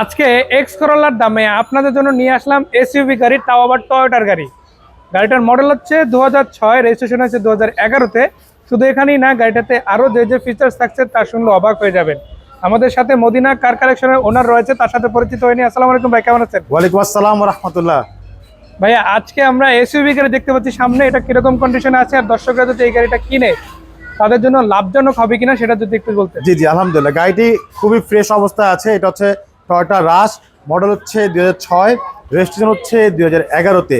আজকে এক্স করোলার দামে আপনাদের জন্য নিয়ে আসলাম এসইউভি গাড়ি তাও আবার টয়োটার গাড়ি। গাড়িটার মডেল হচ্ছে দু হাজার ছয় রেজিস্ট্রেশন হচ্ছে দু হাজার এগারোতে। শুধু এখানেই না গাড়িটাতে আরও যে যে ফিচার্স থাকছে তা শুনলে অবাক হয়ে যাবেন। আমাদের সাথে মদিনা কার কালেকশনের ওনার রয়েছে তার সাথে পরিচিত হয়নি আসসালামু আলাইকুম ভাই কেমন আছেন? ওয়ালাইকুম আসসালাম রহমতুল্লাহ। ভাইয়া আজকে আমরা এসইউভি গাড়ি দেখতে পাচ্ছি সামনে এটা কীরকম কন্ডিশনে আছে আর দর্শকরা যদি এই গাড়িটা কিনে তাদের জন্য লাভজনক হবে কিনা সেটা যদি একটু বলতে জি জি আলহামদুলিল্লাহ। গাড়িটি খুবই ফ্রেশ অবস্থায় আছে এটা হচ্ছে টয়টা রাশ মডেল হচ্ছে দুই হাজার ছয় রেজিস্ট্রেশন হচ্ছে দুই হাজার এগারোতে।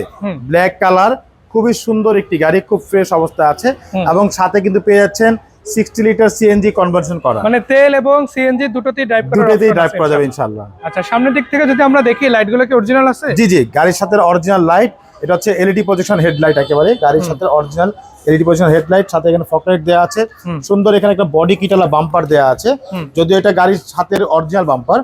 ব্ল্যাক কালার খুবই সুন্দর একটি গাড়ি খুব ফ্রেশ অবস্থায় আছে এবং সাথে কিন্তু পেয়ে যাচ্ছেন সিক্সটি লিটার সিএনজি কনভার্সন করা। মানে তেল এবং সিএনজি দুটোতেই ড্রাইভ দুটোতেই ড্রাইভ করা যাবে ইনশাআল্লাহ। আচ্ছা সামনের দিক থেকে যদি আমরা দেখি লাইটগুলো কি অরিজিনাল আছে? জি জি গাড়ির সাথে অরিজিনাল লাইট এটা হচ্ছে এলইডি হেডলাইট একেবারে। গাড়ির সাথে অরিজিনাল এলইডি পজিশন হেডলাইট সাথে এখানে ফকলাইট দেওয়া আছে। সুন্দর এখানে একটা বডি কিটালা বাম্পার দেওয়া আছে। যদিও এটা গাড়ির সাথে অরিজিনাল বাম্পার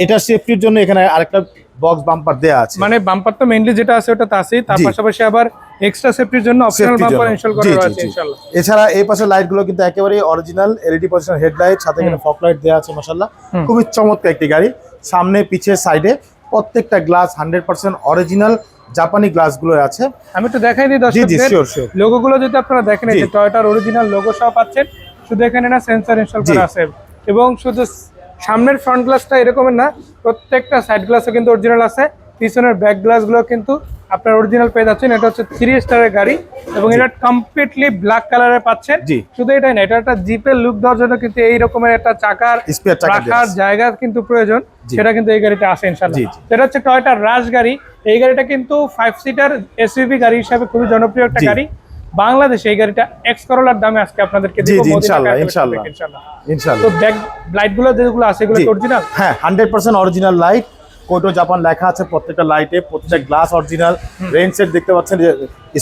এটা সেফটির জন্য এখানে আরেকটা বক্স বাম্পার দেওয়া আছে মানে বাম্পার তো মেইনলি যেটা আছে ওটা তো আছেই তার পাশাপাশি আবার এক্সট্রা সেফটির জন্য অপশনাল বাম্পার। ইনস্টল করা জি। ইনশাআল্লাহ এছাড়া এই পাশের লাইটগুলো কিন্তু একেবারে অরিজিনাল এলইডি পজিশন হেডলাইট সাথে এখানে ফকলাইট দেওয়া আছে মাসাল্লাহ হুম। খুবই চমৎকার একটি গাড়ি সামনে পিছে সাইডে প্রত্যেকটা গ্লাস হান্ড্রেড পার্সেন্ট অরিজিনাল জাপানি গ্লাসগুলো আছে আমি একটু দেখাই দিই জি জি দর্শকদের লোগোগুলো যদি আপনারা দেখেন এই। যে টয়োটার অরিজিনাল লোগো সহ পাচ্ছেন শুধু এখানে না সেন্সর ইনস্টল। করা আছে এবং শুধু সামনের ফ্রন্ট গ্লাসটা এরকমের না প্রত্যেকটা সাইড গ্লাসও কিন্তু অরিজিনাল আছে পিছনের ব্যাক গ্লাসগুলো কিন্তু আপনার অরিজিনাল পেয়ে যাচ্ছেন। এটা হচ্ছে থ্রি স্টারের গাড়ি এবং এটা কমপ্লিটলি ব্ল্যাক কালারের পাচ্ছেন। শুধু এটাই না এটা একটা জিপের লুক দেওয়ার জন্য কিন্তু এই রকমের একটা চাকার রাখার জায়গা কিন্তু প্রয়োজন। সেটা কিন্তু এই গাড়িতে আসে ইনশাল্লাহ। এটা হচ্ছে টয়টার রাশ গাড়ি। এই গাড়িটা কিন্তু ফাইভ সিটার এসইউভি গাড়ি হিসাবে খুবই জনপ্রিয় একটা গাড়ি। বাংলাদেশে এই গাড়িটা এক্স করোলার দামে আজকে আপনাদেরকে জি, ইনশাআল্লাহ, ইনশাআল্লাহ। ইনশাআল্লাহ। তো ব্যাক লাইটগুলো যেগুলো আছে এগুলো। অরিজিনাল হ্যাঁ hundred percent original light Koito Japan লেখা আছে প্রত্যেকটা লাইটে প্রত্যেকটা গ্লাস অরিজিনাল। রেন সেট দেখতে পাচ্ছেন যে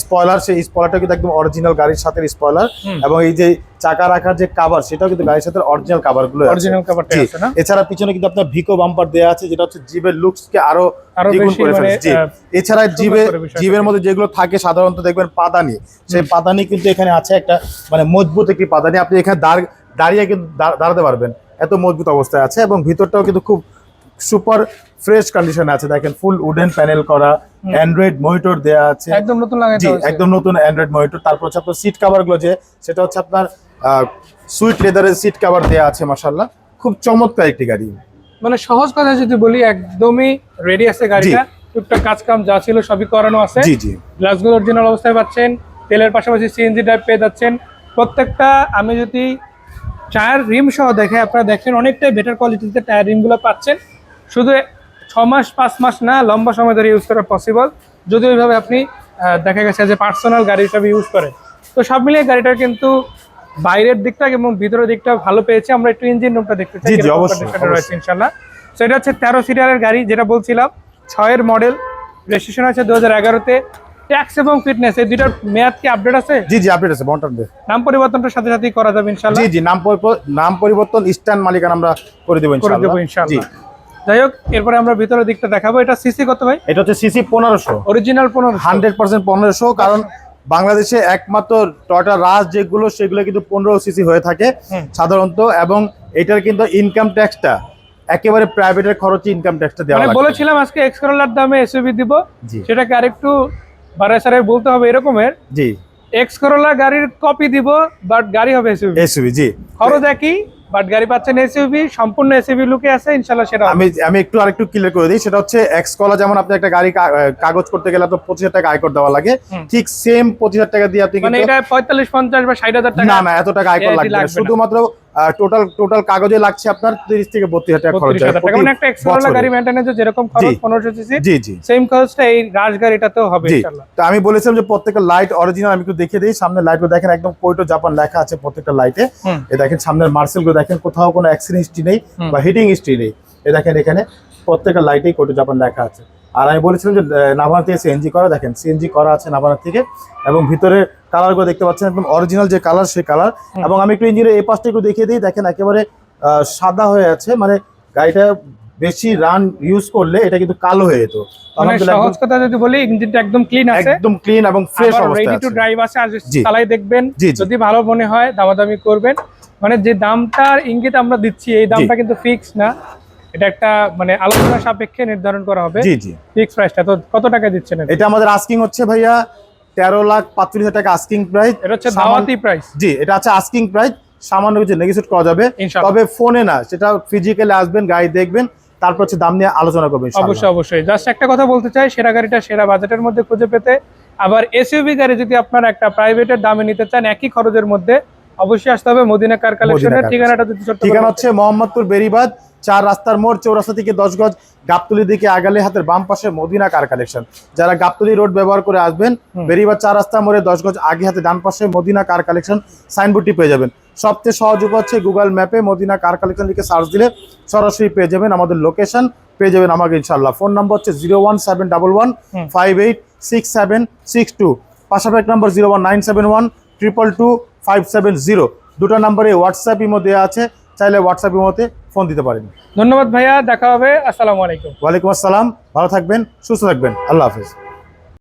স্পয়লার সেই স্পয়লারটা কিন্তু একদম অরিজিনাল গাড়ির সাথে স্পয়লার এবং এই যে চাকা রাখার যে কাভার সেটাও কিন্তু গাড়ির সাথে অরিজিনাল কাভারগুলো অরিজিনাল কাভারটা জি। আছে না? এছাড়া পিছনে কিন্তু আপনার ভিকো বাম্পার দেওয়া আছে যেটা হচ্ছে জিবের লুকস কে আরও দ্বিগুণ করে মানে, ফেলেছে এছাড়া জিবে জিবের মধ্যে যেগুলো থাকে সাধারণত দেখবেন পাদানি। সেই পাদানি কিন্তু এখানে আছে একটা মানে মজবুত একটি পাদানি। আপনি এখানে দাঁড় দাঁড়িয়ে কিন্তু দাঁড়াতে পারবেন। এত মজবুত অবস্থায় আছে এবং ভিতরটাও কিন্তু খুব সুপার ফ্রেশ কন্ডিশন আছে। দেখেন ফুল উডেন প্যানেল করা অ্যান্ড্রয়েড মনিটর দেয়া আছে। একদম নতুন লাগাইতে জি একদম নতুন অ্যান্ড্রয়েড মনিটর তারপর হচ্ছে আপনার সিট কাভারগুলো যে সেটা হচ্ছে আপনার সুইট লেদারের সিট কাভার দেয়া আছে মাসাল্লাহ খুব চমৎকার একটি গাড়ি। মানে সহজ কথা যদি বলি একদমই রেডি আছে গাড়িটা। টুকটাক কাজ কাম যা ছিল সবই করানো আছে। জি জি। গ্লাসগুলো অরিজিনাল অবস্থায় পাচ্ছেন। তেলের পাশাপাশি সিএনজি ড্রাইভ পেয়ে যাচ্ছেন। প্রত্যেকটা আমি যদি টায়ার রিম সহ দেখে আপনারা দেখেন অনেকটাই বেটার কোয়ালিটিতে টায়ার রিমগুলো পাচ্ছেন। শুধু ছ মাস পাঁচ মাস না লম্বা সময় ধরে ইউজ করা পসিবল যদি ওইভাবে আপনি দেখা গেছে যে পার্সোনাল গাড়ি হিসাবে ইউজ করেন। তো সব মিলিয়ে গাড়িটার কিন্তু বাইরের দিকটা এবং ভিতরের দিকটা ভালো পেয়েছে। আমরা একটু ইঞ্জিন রুমটা দেখতে চাই রয়েছে ইনশাল্লাহ তো এটা হচ্ছে তেরো সিটারের গাড়ি যেটা বলছিলাম ছয়ের মডেল রেজিস্ট্রেশন আছে দু হাজার এগারোতে। ট্যাক্স এবং ফিটনেস এই দুইটার মেয়াদ কি আপডেট আছে? জি জি আপডেট আছে বন্টন দে। নাম পরিবর্তনটার সাথে সাথেই করা যাবে ইনশাল্লাহ জি জি নাম নাম পরিবর্তন ইস্টার্ন মালিকানা আমরা করে দেবো করে দেবো ইনশাআল্লাহ। জি। যাই হোক এরপরে আমরা ভিতরের দিকটা দেখাবো। এটা সিসি কত ভাই? এটা হচ্ছে সিসি পনেরোশো। অরিজিনাল পনেরো হান্ড্রেড পার্সেন্ট পনেরোশো কারণ বাংলাদেশে একমাত্র টয়টা রাজ যেগুলো সেগুলো কিন্তু পনেরো সিসি হয়ে থাকে সাধারণত এবং এটার কিন্তু ইনকাম ট্যাক্সটা একেবারে প্রাইভেটের খরচে ইনকাম ট্যাক্সটা দেওয়া মানে বলেছিলাম আজকে এক্স করোলার দামে এসইবি দিব। সেটাকে আরেকটু বাড়ায় সারাই বলতে হবে এরকমের। জি। এক্স করোলা গাড়ির কপি দিব বাট গাড়ি হবে এসইবি এসবি জি। খরচ একই। বাট গাড়ি পাচ্ছেন এসইউভি সম্পূর্ণ এসইউভি লুকে আছে ইনশাল্লাহ সেটা আমি আমি একটু আরেকটু ক্লিয়ার করে দিই সেটা হচ্ছে এক্স কলা যেমন আপনি একটা গাড়ি কাগজ করতে গেলে তো পঁচিশ হাজার টাকা আয়কর দেওয়া লাগে। ঠিক সেম পঁচিশ হাজার টাকা দিয়ে আপনি মানে এটা পঁয়তাল্লিশ পঞ্চাশ বা ষাট হাজার টাকা না না এত টাকা আয়কর লাগবে। শুধুমাত্র টোটাল টোটাল কাগজে লাগছে আপনার তিরিশ থেকে বত্রিশ হাজার টাকা খরচ হয় হাজার টাকা। প্রতি মানে একটা এক্স গাড়ি মেনটেন্যান্সে যেরকম খরচ জি। পনেরোশো সিসি জি জি। সেম খরচটা এই রাজ গাড়িটাতেও হবে তো আমি বলেছিলাম যে প্রত্যেকটা লাইট অরিজিনাল আমি একটু দেখিয়ে দিই। সামনে লাইটগুলো দেখেন একদম কোইটো জাপান লেখা আছে প্রত্যেকটা লাইটে এ। দেখেন সামনের মার্সেলগুলো দেখেন কোথাও কোনো অ্যাক্সিডেন্ট হিস্ট্রি নেই বা হিটিং হিস্ট্রি নেই। এ দেখেন এখানে প্রত্যেকটা লাইটেই কোইটো জাপান লেখা আছে। আর আমি বলেছিলাম যে নাভানা থেকে সিএনজি করা দেখেন সিএনজি করা আছে নাভানা থেকে এবং ভিতরে কালারগুলো দেখতে পাচ্ছেন একদম অরিজিনাল যে কালার সেই কালার এবং আমি একটু ইঞ্জিনের এই পাশটা একটু দেখিয়ে দিই দেখেন একেবারে সাদা হয়ে আছে মানে গাড়িটা বেশি রান ইউজ করলে এটা কিন্তু কালো হয়ে যেত। মানে সহজ কথা যদি বলি ইঞ্জিনটা একদম ক্লিন আছে। একদম ক্লিন এবং ফ্রেশ রেডি অবস্থায় টু আছে। ড্রাইভ আছে আর চালাই দেখবেন। যদি ভালো মনে হয় দামাদামি করবেন। মানে যে দামটার ইঙ্গিত আমরা দিচ্ছি এই দামটা কিন্তু ফিক্স না। এটা একটা মানে আলোচনা সাপেক্ষে নির্ধারণ করা হবে জি জি। ফিক্স প্রাইসটা তো কত টাকা দিচ্ছেন এটা? আমাদের আস্কিং হচ্ছে ভাইয়া তেরো লাখ পাঁচচল্লিশ হাজার টাকা আস্কিং প্রাইস এটা হচ্ছে দাওয়াতি প্রাইস জি এটা আছে আস্কিং প্রাইস সামান্য কিছু নেগোসিয়েট করা যাবে। তবে ফোনে না সেটা ফিজিক্যালি আসবেন গাড়ি দেখবেন তারপর হচ্ছে দাম নিয়ে আলোচনা করবেন অবশ্যই অবশ্যই। জাস্ট একটা কথা বলতে চাই সেরা গাড়িটা সেরা বাজেটের মধ্যে খুঁজে পেতে। আবার এসইউভি গাড়ি যদি আপনারা একটা প্রাইভেটের দামে নিতে চান একই খরচের মধ্যে অবশ্যই আসতে হবে মদিনা কার কালেকশনের ঠিকানাটা যদি ঠিকানা হচ্ছে মোহাম্মদপুর বেরিবাদ চার রাস্তার মোড় চৌরাস্তা থেকে দশ গজ গাবতলি দিকে আগালে হাতের বাম পাশে মদিনা কার কালেকশন। যারা গাবতলি রোড ব্যবহার করে আসবেন হুম। বেরিবাদ চার রাস্তা মোড়ে দশ গজ আগে হাতে ডান পাশে মদিনা কার কালেকশন সাইনবোর্ডটি পেয়ে যাবেন। সবচেয়ে সহজ উপায় হচ্ছে গুগল ম্যাপে মদিনা কার কালেকশন লিখে সার্চ দিলে সরাসরি পেয়ে যাবেন আমাদের লোকেশন পেয়ে যাবেন আমাকে ইনশাল্লাহ ফোন নম্বর হচ্ছে zero one seven double one five eight six seven six two পাশাপাশি number zero one nine seven one triple two five seven zero দুটো নম্বরে হোয়াটসঅ্যাপ ইমো দেওয়া আছে চাইলে হোয়াটসঅ্যাপ ইমোতে ফোন দিতে পারেন। ধন্যবাদ ভাইয়া দেখা হবে। আসসালামু আলাইকুম। ওয়ালাইকুম আসসালাম। ভালো থাকবেন সুস্থ থাকবেন। আল্লাহ হাফেজ।